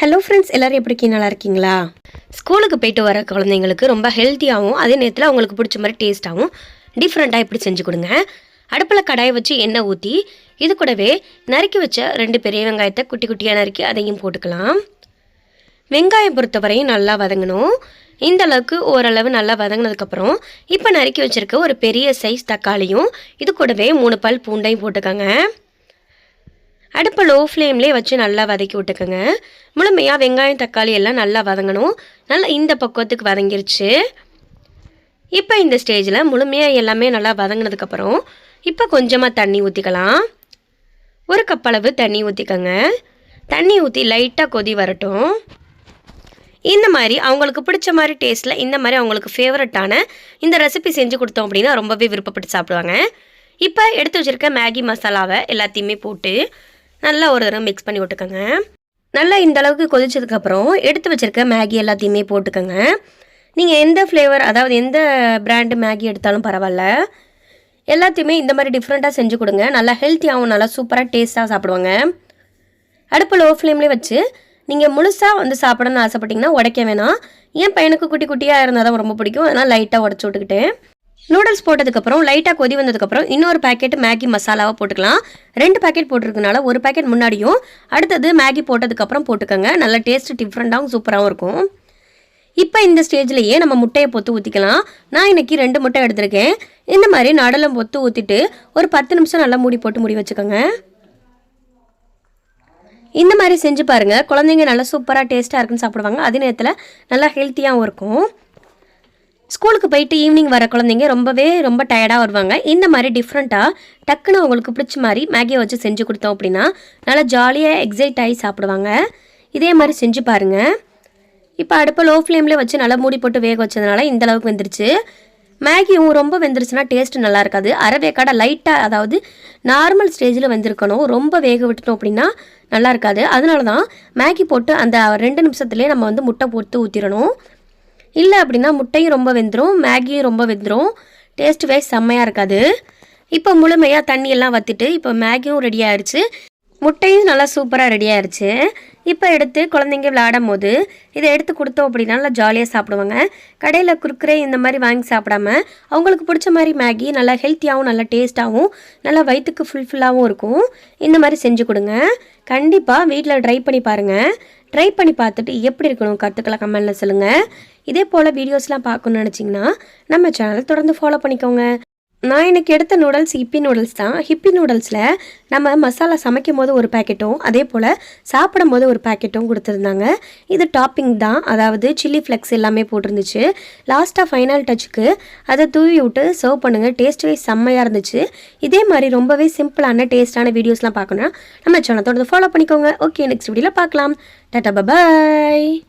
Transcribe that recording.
Hello friends எல்லோரும் எப்படி இருக்கீங்க? நல்லா இருக்கீங்களா? ஸ்கூலுக்கு போயிட்டு வர குழந்தைங்களுக்கு ரொம்ப ஹெல்த்தியாகவும் அதே நேரத்தில் அவங்களுக்கு பிடிச்ச மாதிரி டேஸ்ட்டாகவும் டிஃப்ரெண்ட்டாக எப்படி செஞ்சு கொடுங்க. அடுப்பில் கடாயை வச்சு எண்ணெய் ஊற்றி இது கூடவே நறுக்கி வச்ச ரெண்டு பெரிய வெங்காயத்தை குட்டி குட்டியாக நறுக்கி அதையும் போட்டுக்கலாம். வெங்காயம் பொறுத்தவரையும் நல்லா வதங்கணும். இந்த அளவுக்கு ஓரளவு நல்லா வதங்கினதுக்கப்புறம் இப்போ நறுக்கி வச்சுருக்க ஒரு பெரிய சைஸ் தக்காளியும் இது கூடவே மூணு பல் பூண்டையும் போட்டுக்கோங்க. அடுப்பை லோ ஃப்ளேம்லேயே வச்சு நல்லா வதக்கி விட்டுக்கோங்க. முழுமையாக வெங்காயம் தக்காளி எல்லாம் நல்லா வதங்கணும். நல்லா இந்த பக்குவத்துக்கு வதங்கிருச்சு. இப்போ இந்த ஸ்டேஜில் முழுமையாக எல்லாமே நல்லா வதங்கினதுக்கப்புறம் இப்போ கொஞ்சமாக தண்ணி ஊற்றிக்கலாம் ஒரு கப் அளவு தண்ணி ஊற்றிக்கோங்க தண்ணி ஊற்றி லைட்டாக கொதி வரட்டும். இந்த மாதிரி அவங்களுக்கு பிடிச்ச மாதிரி டேஸ்ட்டில் இந்த மாதிரி அவங்களுக்கு ஃபேவரட்டான இந்த ரெசிபி செஞ்சு கொடுத்தோம் அப்படின்னா ரொம்பவே விருப்பப்பட்டு சாப்பிடுவாங்க. இப்போ எடுத்து வச்சுருக்க மேகி மசாலாவை எல்லாத்தையுமே போட்டு நல்லா ஒரு தடவை மிக்ஸ் பண்ணி விட்டுக்கோங்க நல்லா இந்த அளவுக்கு கொதிச்சதுக்கப்புறம் எடுத்து வச்சுருக்க மேகி எல்லாத்தையுமே போட்டுக்கோங்க. நீங்கள் எந்த ஃப்ளேவர் அதாவது எந்த பிராண்டு மேகி எடுத்தாலும் பரவாயில்ல. எல்லாத்தையுமே இந்த மாதிரி டிஃப்ரெண்ட்டாக செஞ்சு கொடுங்க. நல்லா ஹெல்த்தியாகவும் நல்லா சூப்பராக டேஸ்ட்டாக சாப்பிடுவாங்க. அடுப்பு லோ ஃப்ளேம்லேயே வச்சு நீங்கள் முழுசாக வந்து சாப்பிடணும்னு ஆசைப்பட்டீங்கன்னா உடைக்க வேணாம். என் பையனுக்கு குட்டி குட்டியாக இருந்தால் தான் ரொம்ப பிடிக்கும். அதனால் லைட்டாக உடச்சி விட்டுக்கிட்டேன். நூடுல்ஸ் போட்டதுக்கப்புறம் லைட்டாக கொதி வந்ததுக்கப்புறம் இன்னொரு பேக்கெட் மேகி மசாலாவை போட்டுக்கலாம். ரெண்டு பேக்கெட் போட்டிருக்கனால ஒரு பேக்கெட் முன்னாடியும் அடுத்தது மேகி போட்டதுக்கப்புறம் போட்டுக்கோங்க. நல்ல டேஸ்ட் டிஃப்ரெண்ட்டாகவும் சூப்பராகவும் இருக்கும். இப்போ இந்த ஸ்டேஜ்லேயே நம்ம முட்டையை பொத்து ஊற்றிக்கலாம் நான் இன்னைக்கு ரெண்டு முட்டை எடுத்திருக்கேன். இந்த மாதிரி நடலம் பொத்து ஊற்றிட்டு ஒரு பத்து நிமிஷம் நல்லா மூடி போட்டு மூடி வச்சுக்கோங்க. இந்த மாதிரி செஞ்சு பாருங்கள் குழந்தைங்க நல்லா சூப்பராக டேஸ்ட்டாக இருக்குன்னு சாப்பிடுவாங்க. அதே நேரத்தில் நல்லா ஹெல்த்தியாகவும் இருக்கும். ஸ்கூலுக்கு போயிட்டு ஈவினிங் வர குழந்தைங்க ரொம்பவே ரொம்ப டயர்டாக வருவாங்க. இந்த மாதிரி டிஃப்ரெண்ட்டாக டக்குன்னு அவங்களுக்கு பிடிச்ச மாதிரி மேகியை வச்சு செஞ்சு கொடுத்தோம் அப்படின்னா நல்லா ஜாலியாக எக்ஸைட் ஆகி சாப்பிடுவாங்க. இதே மாதிரி செஞ்சு பாருங்கள் இப்போ அடுப்பை லோ ஃப்ளேம்லேயே வச்சு நல்லா மூடி போட்டு வேக வச்சதுனால இந்த அளவுக்கு வெந்துருச்சு. மேகியும் ரொம்ப வெந்துருச்சுன்னா டேஸ்ட் நல்லா இருக்காது. அரைவேக்காடை லைட்டாக அதாவது நார்மல் ஸ்டேஜில் வந்திருக்கணும். ரொம்ப வேக விட்டுட்டோம் அப்படின்னா நல்லா இருக்காது. அதனால தான் மேகி போட்டு அந்த ரெண்டு நிமிஷத்துலேயே நம்ம வந்து முட்டை போட்டு ஊற்றிடணும் இல்லை அப்படின்னா முட்டையும் ரொம்ப வெந்துடும் மேகியும் ரொம்ப வெந்துடும் டேஸ்ட் வைஸ் செம்மையாக இருக்காது. இப்போ முழுமையாக தண்ணியெல்லாம் வற்றிட்டு இப்போ மேகியும் ரெடி ஆயிடுச்சு முட்டையும் நல்லா சூப்பராக ரெடி ஆயிடுச்சு இப்போ எடுத்து குழந்தைங்க விளையாடும் போது இதை எடுத்து கொடுத்தோம் அப்படின்னா நல்லா ஜாலியாக சாப்பிடுவாங்க. கடையில் குறுக்குறே இந்த மாதிரி வாங்கி சாப்பிடாம அவங்களுக்கு பிடிச்ச மாதிரி மேகி நல்லா ஹெல்த்தியாகவும் நல்லா டேஸ்ட்டாகவும் நல்லா வயிற்றுக்கு ஃபுல்ஃபில்லாகவும் இருக்கும். இந்த மாதிரி செஞ்சு கொடுங்க. கண்டிப்பாக வீட்டில் ட்ரை பண்ணி பாருங்கள் ட்ரை பண்ணி பார்த்துட்டு எப்படி இருக்கணும் கற்றுக்கலாம் கமெண்டில் சொல்லுங்கள் இதே போல் வீடியோஸ்லாம் பார்க்கணுன்னு நினச்சிங்கன்னா நம்ம சேனலை தொடர்ந்து ஃபாலோ பண்ணிக்கோங்க. நான் எனக்கு எடுத்த நூடுல்ஸ் ஹிப்பி நூடுல்ஸ் தான். ஹிப்பி நூடுல்ஸில் நம்ம மசாலா சமைக்கும் போது ஒரு பேக்கெட்டும் அதே போல் சாப்பிடும் போது ஒரு பேக்கெட்டும் கொடுத்துருந்தாங்க. இது டாப்பிங் தான். அதாவது சில்லி ஃப்ளெக்ஸ் எல்லாமே போட்டிருந்துச்சு. லாஸ்ட்டாக ஃபைனல் டச்சுக்கு அதை தூவி விட்டு சர்வ் பண்ணுங்கள் டேஸ்ட்டே செம்மையாக இருந்துச்சு. இதே மாதிரி ரொம்பவே சிம்பிளான டேஸ்ட்டான வீடியோஸ்லாம் பார்க்கணுன்னா நம்ம சேனல் தொடர்ந்து ஃபாலோ பண்ணிக்கோங்க. ஓகே நெக்ஸ்ட் வீடியோவில் பார்க்கலாம். Tata bye bye